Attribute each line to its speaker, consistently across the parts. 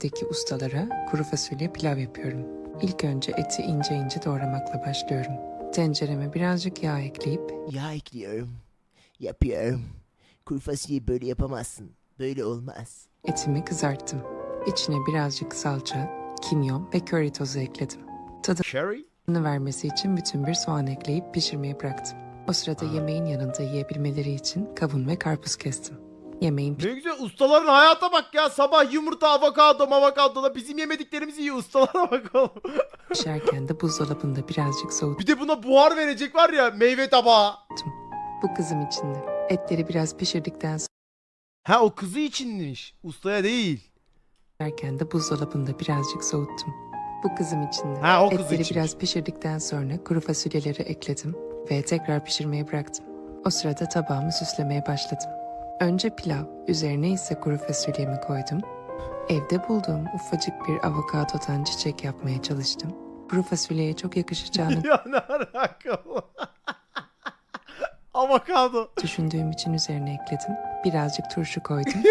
Speaker 1: Deki ustalara kuru fasulye pilav yapıyorum. İlk önce eti ince ince doğramakla başlıyorum. Tencereme birazcık yağ ekleyip
Speaker 2: Yağ ekliyorum. Yapıyorum. Kuru fasulyeyi böyle yapamazsın. Böyle olmaz.
Speaker 1: etimi kızarttım. İçine birazcık salça, kimyon ve köri tozu ekledim.
Speaker 2: Curry?
Speaker 1: Tadını vermesi için bütün bir soğan ekleyip pişirmeye bıraktım. O sırada yemeğin yanında yiyebilmeleri için kavun ve karpuz kestim. Yemeğin
Speaker 2: Ne güzel ustaların hayata bak ya. Sabah yumurta, avokado, mavokado. Bizim yemediklerimizi yiyor. Ustalara bak oğlum.
Speaker 1: pişerken de buzdolabında birazcık soğuttum.
Speaker 2: Bir de buna buhar verecek var ya meyve tabağı.
Speaker 1: Bu kızım içinde. Etleri biraz pişirdikten
Speaker 2: Ha o kızı içinmiş. Ustaya değil.
Speaker 1: Yerken de buzdolabında birazcık soğuttum. Bu kızım içinde.
Speaker 2: Ha, o kız
Speaker 1: Etleri
Speaker 2: için.
Speaker 1: biraz pişirdikten sonra kuru fasulyeleri ekledim ve tekrar pişirmeye bıraktım. O sırada tabağımı süslemeye başladım. Önce pilav, üzerine ise kuru fasulyemi koydum. Evde bulduğum ufacık bir avokadodan çiçek yapmaya çalıştım. Kuru fasulyeye çok yakışacağını
Speaker 2: ya ne alaka bu? Avokado.
Speaker 1: düşündüğüm için üzerine ekledim. Birazcık turşu koydum.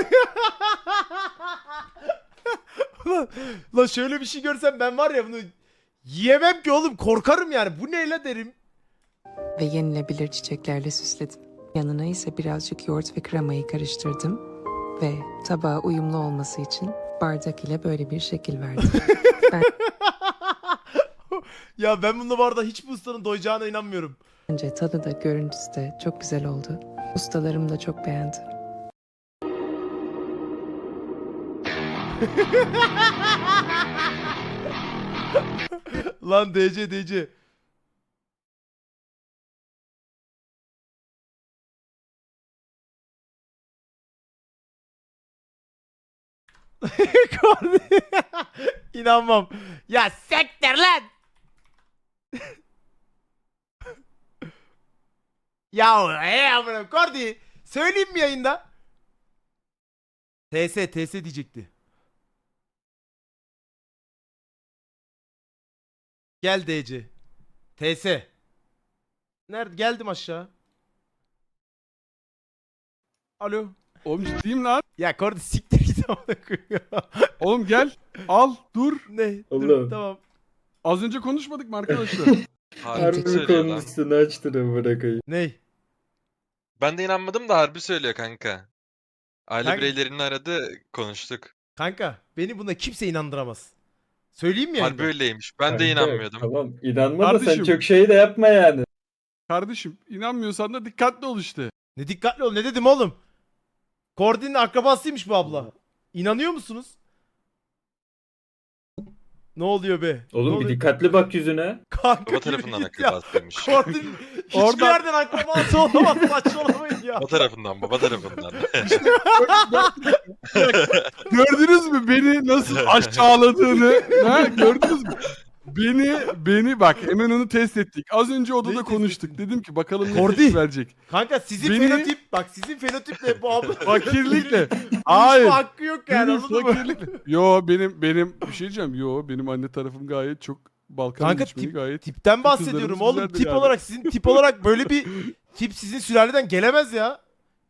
Speaker 2: Lan, lan şöyle bir şey görsem ben var ya bunu yiyemem ki oğlum korkarım yani. Bu ne la derim.
Speaker 1: ve yenilebilir çiçeklerle süsledim. Yanına ise birazcık yoğurt ve kremayı karıştırdım ve tabağa uyumlu olması için bardak ile böyle bir şekil verdim.
Speaker 2: Ya ben bunda bu arada hiç bu ustanın doyacağına inanmıyorum.
Speaker 1: Bence tadı da görüntüsü de çok güzel oldu. Ustalarım da çok beğendi.
Speaker 2: Lan DC DC. Kordi. İnanmam. Ya sektir lan. ya hey amına Kordi. Söyleyeyim mi yayında? TS TS diyecekti. Gel DC. TS. Nerede? Geldim aşağı. Alo.
Speaker 3: Oğlum ciddiyim lan.
Speaker 2: Ya Kordi siktir git amına.
Speaker 3: Oğlum gel. Al dur.
Speaker 2: ne? Dur
Speaker 4: Oğlum.
Speaker 2: tamam.
Speaker 3: Az önce konuşmadık mı arkadaşlar?
Speaker 1: Harbi
Speaker 4: Harbi
Speaker 1: söylüyor
Speaker 4: bir konusunu açtın bırakayım.
Speaker 2: Ney?
Speaker 5: Ben de inanmadım da harbi söylüyor kanka. Aile
Speaker 2: Kanka-
Speaker 5: bireylerini aradı konuştuk.
Speaker 2: Kanka beni buna kimse inandıramaz. Söyleyeyim mi
Speaker 5: Harbi
Speaker 2: yayında?
Speaker 5: öyleymiş. Ben de
Speaker 4: Kanka,
Speaker 5: inanmıyordum.
Speaker 4: Tamam inanma da
Speaker 3: Kardeşim.
Speaker 4: sen çok şey de yapma yani.
Speaker 3: Kardeşim inanmıyorsan da dikkatli ol işte.
Speaker 2: Ne dikkatli ol ne dedim oğlum? Kordi'nin akrabasıymış bu abla. İnanıyor musunuz? Ne oluyor be? Ne
Speaker 4: Oğlum bir
Speaker 2: oluyor?
Speaker 4: dikkatli bak yüzüne.
Speaker 2: Kanka
Speaker 5: Baba tarafından akrabasıymış.
Speaker 2: Kordi'nin hiçbir
Speaker 3: Oradan-
Speaker 2: yerden akrabası olamaz saçmalamayın ya.
Speaker 5: Baba tarafından, baba tarafından.
Speaker 3: Gördünüz mü beni nasıl aşağıladığını? ha, gördünüz mü? Beni beni bak hemen onu test ettik. Az önce odada
Speaker 2: Neyi test
Speaker 3: konuştuk. Dedim ki bakalım ne
Speaker 2: Kordi.
Speaker 3: tepki verecek.
Speaker 2: Kanka sizin
Speaker 3: Beni-
Speaker 2: fenotip bak sizin fenotiple bu abla.
Speaker 3: Fakirlikle. Hayır.
Speaker 2: hakkı yok yani
Speaker 3: Benim
Speaker 2: anladın mı?
Speaker 3: fakirlikle. Yo benim benim bir şey diyeceğim. Yo benim anne tarafım gayet çok Balkan
Speaker 2: Kanka
Speaker 3: göçmeni
Speaker 2: tip-
Speaker 3: gayet.
Speaker 2: Tipten bahsediyorum
Speaker 3: kızlarımız
Speaker 2: oğlum.
Speaker 3: güzeldir
Speaker 2: Tip
Speaker 3: yani.
Speaker 2: olarak sizin tip olarak böyle bir tip sizin sülaleden gelemez ya.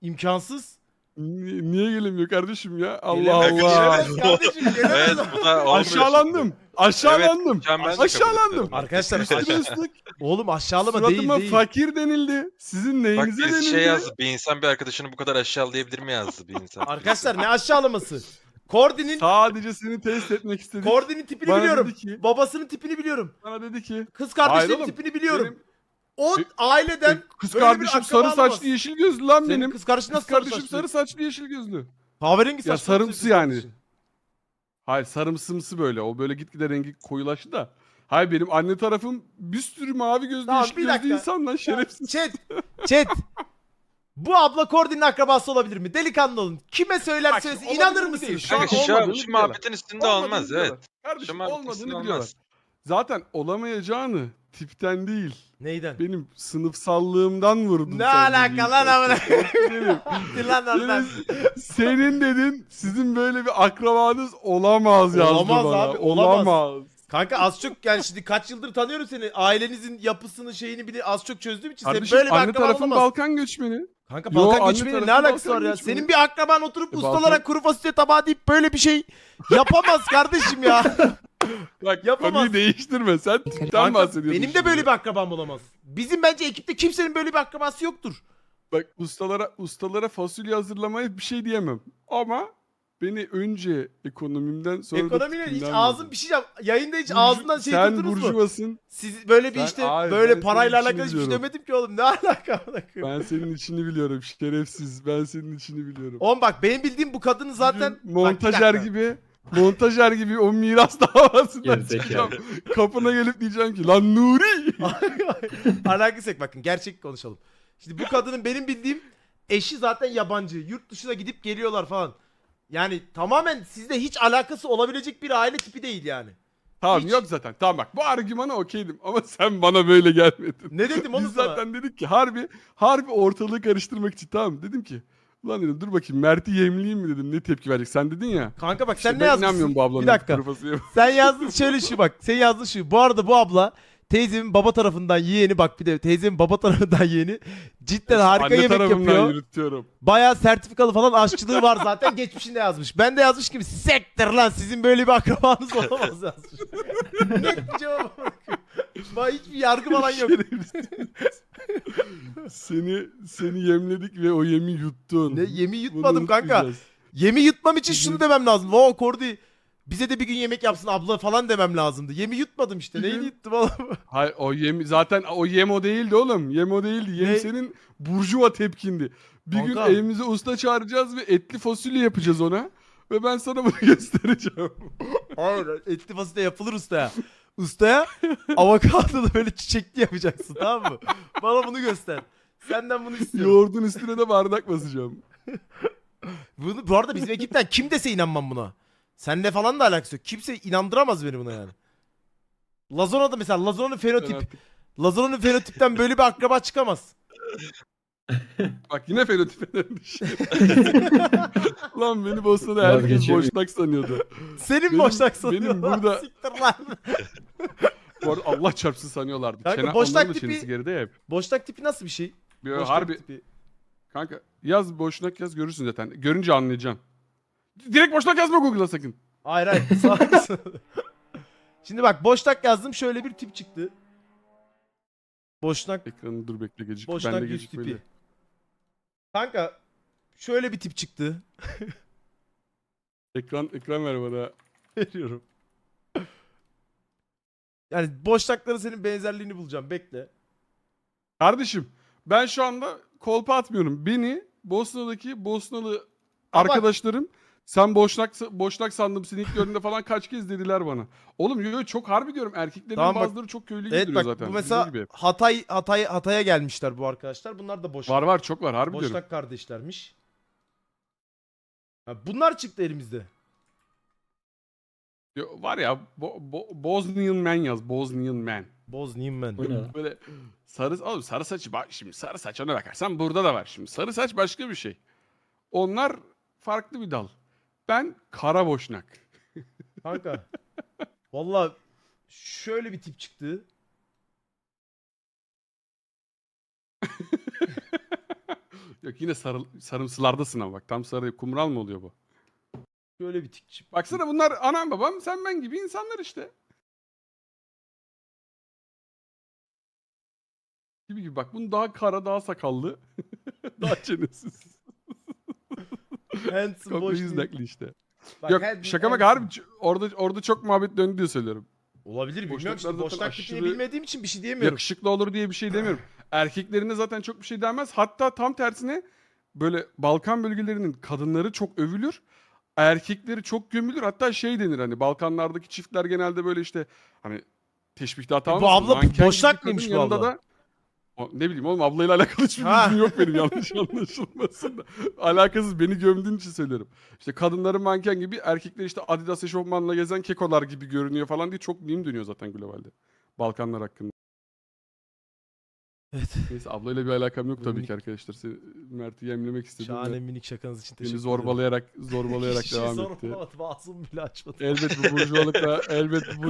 Speaker 2: İmkansız.
Speaker 3: Ni- Niye gelemiyor kardeşim ya? Allah
Speaker 2: Gelemez,
Speaker 3: Allah.
Speaker 2: Gelemez kardeşim gelemez.
Speaker 5: evet bu da olmuyor
Speaker 3: Aşağılandım. Aşağılandım.
Speaker 5: ben de kabul
Speaker 3: Aşağılandım.
Speaker 2: Arkadaşlar
Speaker 3: Üstüme
Speaker 2: aş-
Speaker 3: ıslık.
Speaker 2: oğlum aşağılama değil
Speaker 3: Suratıma
Speaker 2: değil.
Speaker 3: fakir denildi. Sizin
Speaker 5: Bak
Speaker 3: neyinize
Speaker 5: birisi
Speaker 3: denildi?
Speaker 5: şey yazdı. Bir insan bir arkadaşını bu kadar aşağılayabilir mi yazdı bir insan.
Speaker 2: Arkadaşlar ne aşağılaması? Kordi'nin
Speaker 3: Sadece seni test etmek istedik.
Speaker 2: Kordi'nin tipini
Speaker 3: Bana
Speaker 2: biliyorum.
Speaker 3: dedi ki-
Speaker 2: Babasının tipini biliyorum.
Speaker 3: Bana dedi ki.
Speaker 2: Kız kardeşinin
Speaker 3: Hayır oğlum,
Speaker 2: tipini biliyorum.
Speaker 3: benim-
Speaker 2: O
Speaker 3: E-
Speaker 2: aileden
Speaker 3: e, kız
Speaker 2: böyle bir
Speaker 3: kardeşim
Speaker 2: akraba
Speaker 3: sarı
Speaker 2: olamaz.
Speaker 3: saçlı yeşil gözlü lan
Speaker 2: Senin
Speaker 3: benim.
Speaker 2: kız kardeşin
Speaker 3: Kız
Speaker 2: nasıl sarı
Speaker 3: kardeşim
Speaker 2: saçlı?
Speaker 3: sarı saçlı yeşil gözlü.
Speaker 2: Kahverengi
Speaker 3: Ya
Speaker 2: saçlı.
Speaker 3: sarımsı
Speaker 2: kız
Speaker 3: yani.
Speaker 2: kardeşin.
Speaker 3: Hayır sarımsımsı böyle. O böyle gitgide rengi koyulaştı da. Hayır benim anne tarafım bir sürü mavi gözlü
Speaker 2: Tamam,
Speaker 3: yeşil
Speaker 2: bir
Speaker 3: gözlü
Speaker 2: dakika.
Speaker 3: insan lan şerefsiz.
Speaker 2: Chat. Chat. Bu abla Kordi'nin akrabası olabilir mi? Delikanlı olun. Kime söyler
Speaker 3: Bak,
Speaker 2: söylesin
Speaker 3: olabilir
Speaker 2: inanır
Speaker 3: mi
Speaker 2: mısınız?
Speaker 3: değil.
Speaker 2: Şu
Speaker 3: Şu
Speaker 2: an
Speaker 3: an
Speaker 5: Kanka şu,
Speaker 3: olmadığını
Speaker 5: şu
Speaker 3: biliyorlar.
Speaker 5: muhabbetin üstünde
Speaker 3: Olmadığını
Speaker 5: olmaz evet.
Speaker 3: Kardeşim
Speaker 5: muhabbetin
Speaker 3: olmadığını biliyorlar. Zaten olamayacağını tipten değil.
Speaker 2: Neyden?
Speaker 3: Benim sınıfsallığımdan vurdun
Speaker 2: Ne alaka lan amına? Gitti lan oradan.
Speaker 3: Senin, dedin sizin böyle bir akrabanız olamaz yazdı
Speaker 2: Olamaz
Speaker 3: bana.
Speaker 2: abi, olamaz. Kanka az çok yani şimdi kaç yıldır tanıyorum seni. Ailenizin yapısını şeyini bile az çok çözdüğüm için sen
Speaker 3: Kardeşim
Speaker 2: böyle bir
Speaker 3: anne
Speaker 2: akraban
Speaker 3: tarafın
Speaker 2: olamaz.
Speaker 3: Balkan göçmeni.
Speaker 2: Kanka
Speaker 3: Yo,
Speaker 2: Balkan
Speaker 3: anne
Speaker 2: göçmeni ne
Speaker 3: tarafı
Speaker 2: alakası
Speaker 3: Balkan
Speaker 2: var ya?
Speaker 3: göçmeni.
Speaker 2: Senin bir akraban oturup
Speaker 3: E,
Speaker 2: ustalara
Speaker 3: Balkan-
Speaker 2: kuru fasulye tabağı deyip böyle bir şey yapamaz kardeşim ya.
Speaker 3: Bak
Speaker 2: Yapamaz.
Speaker 3: konuyu değiştirme. Sen tipten
Speaker 2: Kanka,
Speaker 3: bahsediyorsun.
Speaker 2: benim de böyle bir akrabam olamaz. Bizim bence ekipte kimsenin böyle bir akrabası yoktur.
Speaker 3: Bak ustalara ustalara fasulye hazırlamaya bir şey diyemem. Ama beni önce ekonomimden sonra da
Speaker 2: Ekonomiyle hiç
Speaker 3: tipimden
Speaker 2: ağzın bir şey yap. Yayında hiç
Speaker 3: Burju-
Speaker 2: ağzından şey
Speaker 3: Sen
Speaker 2: tuttunuz mu?
Speaker 3: burjuvasın.
Speaker 2: Siz böyle bir
Speaker 3: Sen-
Speaker 2: işte
Speaker 3: Hayır,
Speaker 2: böyle parayla
Speaker 3: senin
Speaker 2: alakalı hiçbir şey demedim ki oğlum. Ne alaka?
Speaker 3: Ben senin içini biliyorum şerefsiz. Ben senin içini biliyorum.
Speaker 2: Oğlum bak benim bildiğim bu kadını zaten
Speaker 3: Bugün
Speaker 2: Bak, bir
Speaker 3: montajer
Speaker 2: dakika.
Speaker 3: gibi montajer gibi o miras davasından
Speaker 4: Gerizekalı.
Speaker 3: çıkacağım. Kapına gelip diyeceğim ki lan Nuri.
Speaker 2: Alakası yok bakın gerçek konuşalım. Şimdi bu kadının benim bildiğim eşi zaten yabancı. Yurt dışına gidip geliyorlar falan. Yani tamamen sizde hiç alakası olabilecek bir aile tipi değil yani.
Speaker 3: tamam
Speaker 2: Hiç.
Speaker 3: yok zaten. Tamam bak bu argümana okeydim ama sen bana böyle gelmedin.
Speaker 2: Ne dedim oğlum
Speaker 3: Biz
Speaker 2: sana?
Speaker 3: zaten dedik ki harbi harbi ortalığı karıştırmak için tamam dedim ki Ulan dedim dur bakayım Mert'i yemleyeyim mi dedim ne tepki verecek sen dedin ya.
Speaker 2: Kanka bak
Speaker 3: İşte
Speaker 2: sen ne yazmışsın?
Speaker 3: bu ablanın
Speaker 2: Bir dakika. Sen yazdın şöyle şu bak. Sen yazdın şu. Bu arada bu abla teyzemin baba tarafından yeğeni bak bir de teyzemin baba tarafından yeğeni cidden harika
Speaker 3: Anne
Speaker 2: yemek
Speaker 3: tarafımdan
Speaker 2: yapıyor.
Speaker 3: yürütüyorum.
Speaker 2: Bayağı sertifikalı falan aşçılığı var zaten geçmişinde yazmış. Ben de yazmış gibi sektir lan sizin böyle bir akrabanız olamaz yazmış. Net bir cevap bakıyorum. Bana hiçbir yargı falan yok.
Speaker 3: seni seni yemledik ve o yemi yuttun.
Speaker 2: Ne yemi
Speaker 3: Bunu
Speaker 2: yutmadım kanka.
Speaker 3: unutmayacağız.
Speaker 2: Yemi yutmam için şunu demem lazım. Wow Kordi bize de bir gün yemek yapsın abla falan demem lazımdı. Yemi yutmadım işte. Neyini yuttum oğlum?
Speaker 3: Hayır o yem zaten o yem o değildi oğlum. Yem o değildi. Yem
Speaker 2: Ne?
Speaker 3: senin burjuva tepkindi. Bir gün evimize usta çağıracağız ve etli fasulye yapacağız ona. Ve ben sana bunu göstereceğim.
Speaker 2: Hayır etli fasulye yapılır ustaya. Ustaya avokadolu böyle çiçekli yapacaksın tamam mı? Bana bunu göster. Senden bunu istiyorum.
Speaker 3: Yoğurdun üstüne de bardak basacağım.
Speaker 2: Bunu, bu arada bizim ekipten kim dese inanmam buna. Seninle falan da alakası yok. Kimse inandıramaz beni buna yani. Lazona'da mesela Lazona'nın fenotip. Lazona'nın fenotipten böyle bir akraba çıkamaz.
Speaker 3: Bak yine fenotip önemli Lan beni Bosna'da herkes
Speaker 4: Vazgeçemiyorum.
Speaker 3: boşnak sanıyordu.
Speaker 2: Senin
Speaker 3: Benim-
Speaker 2: boşnak
Speaker 3: benim
Speaker 2: sanıyor.
Speaker 3: burada-
Speaker 2: Siktir lan.
Speaker 3: Bu arada Allah çarpsın sanıyorlardı.
Speaker 2: Kanka
Speaker 3: Çene,
Speaker 2: boşnak
Speaker 3: onların da
Speaker 2: tipi-
Speaker 3: çenesi geride ya hep.
Speaker 2: Boşnak tipi nasıl bir şey?
Speaker 3: Bir
Speaker 2: Boşnak
Speaker 3: harbi
Speaker 2: tipi.
Speaker 3: kanka yaz boşnak yaz görürsün zaten. Görünce anlayacaksın. Direkt boşnak yazma Google'a sakın.
Speaker 2: Hayır hayır. sağ- Şimdi bak boşnak yazdım şöyle bir tip çıktı. Boşnak
Speaker 3: Ekranı dur bekle gecik.
Speaker 2: boşnak
Speaker 3: Bende
Speaker 2: yüz tipi. Kanka şöyle bir tip çıktı.
Speaker 3: Ekran ekran ver bana.
Speaker 2: Veriyorum. Yani boşlukları senin benzerliğini bulacağım. Bekle.
Speaker 3: Kardeşim ben şu anda kolpa atmıyorum. Beni Bosna'daki Bosnalı arkadaşlarım sen boşnak boşnak sandım seni ilk gördüğümde falan kaç kez dediler bana. Oğlum yo, yo, çok harbi diyorum erkeklerin
Speaker 2: Tamam bak-
Speaker 3: bazıları çok köylü
Speaker 2: Evet
Speaker 3: giydiriyor
Speaker 2: bak
Speaker 3: zaten.
Speaker 2: bu mesela
Speaker 3: gibi.
Speaker 2: Hatay Hatay Hatay'a gelmişler bu arkadaşlar. Bunlar da boşnak.
Speaker 3: Var var çok var harbi diyorum.
Speaker 2: boşnak kardeşlermiş. Ha, bunlar çıktı elimizde.
Speaker 3: Yo, var ya Bo- Bo- Bosnian man yaz Bosnian man.
Speaker 2: Bosnian man.
Speaker 4: Lan?
Speaker 3: Böyle sarı oğlum sarı saçı bak şimdi sarı saç ona bakarsan burada da var şimdi. Sarı saç başka bir şey. Onlar farklı bir dal. Ben kara boşnak.
Speaker 2: Kanka. Valla şöyle bir tip çıktı.
Speaker 3: Yok yine sarı, sarımsılardasın ama bak tam sarı kumral mı oluyor bu?
Speaker 2: Şöyle bir tip çıktı.
Speaker 3: Baksana bunlar anam babam sen ben gibi insanlar işte. Gibi gibi bak bunun daha kara daha sakallı. daha çenesiz.
Speaker 2: Handsome
Speaker 3: Çok
Speaker 2: boş
Speaker 3: yüzdekli işte.
Speaker 2: Bak,
Speaker 3: Yok
Speaker 2: handsome,
Speaker 3: şaka bak harbi ç- orada orada çok muhabbet döndü diye söylüyorum.
Speaker 2: Olabilir bilmiyorum
Speaker 3: Boşnaklar
Speaker 2: işte.
Speaker 3: zaten
Speaker 2: tipini
Speaker 3: aşırı-
Speaker 2: bilmediğim için bir şey diyemiyorum.
Speaker 3: Yakışıklı olur diye bir şey demiyorum. Erkeklerine zaten çok bir şey denmez. Hatta tam tersine böyle Balkan bölgelerinin kadınları çok övülür. Erkekleri çok gömülür. Hatta şey denir hani Balkanlardaki çiftler genelde böyle işte hani teşbihte hata
Speaker 2: E, bu
Speaker 3: olmasın,
Speaker 2: abla
Speaker 3: manken gibi
Speaker 2: boşnak
Speaker 3: kadın
Speaker 2: mıymış bu
Speaker 3: yanında
Speaker 2: abla?
Speaker 3: Da, O, ne bileyim oğlum ablayla alakalı hiçbir
Speaker 2: Ha.
Speaker 3: bilgim yok benim yanlış anlaşılmasın da. Alakasız beni gömdüğün için söylüyorum. İşte kadınların manken gibi erkekler işte Adidas eşofmanla gezen kekolar gibi görünüyor falan diye çok meme dönüyor zaten globalde. Balkanlar hakkında.
Speaker 2: Evet.
Speaker 3: Neyse ablayla bir alakam yok tabii
Speaker 2: minik-
Speaker 3: ki arkadaşlar. Seni, Mert'i yemlemek istedim.
Speaker 2: Şahane minik şakanız için
Speaker 3: Beni
Speaker 2: teşekkür ederim.
Speaker 3: zorbalayarak, zorbalayarak
Speaker 2: Hiçbir şey
Speaker 3: devam etti.
Speaker 2: sormadım. Ağzımı bile açmadım.
Speaker 3: Elbet bu burjuvalıkla, elbet bu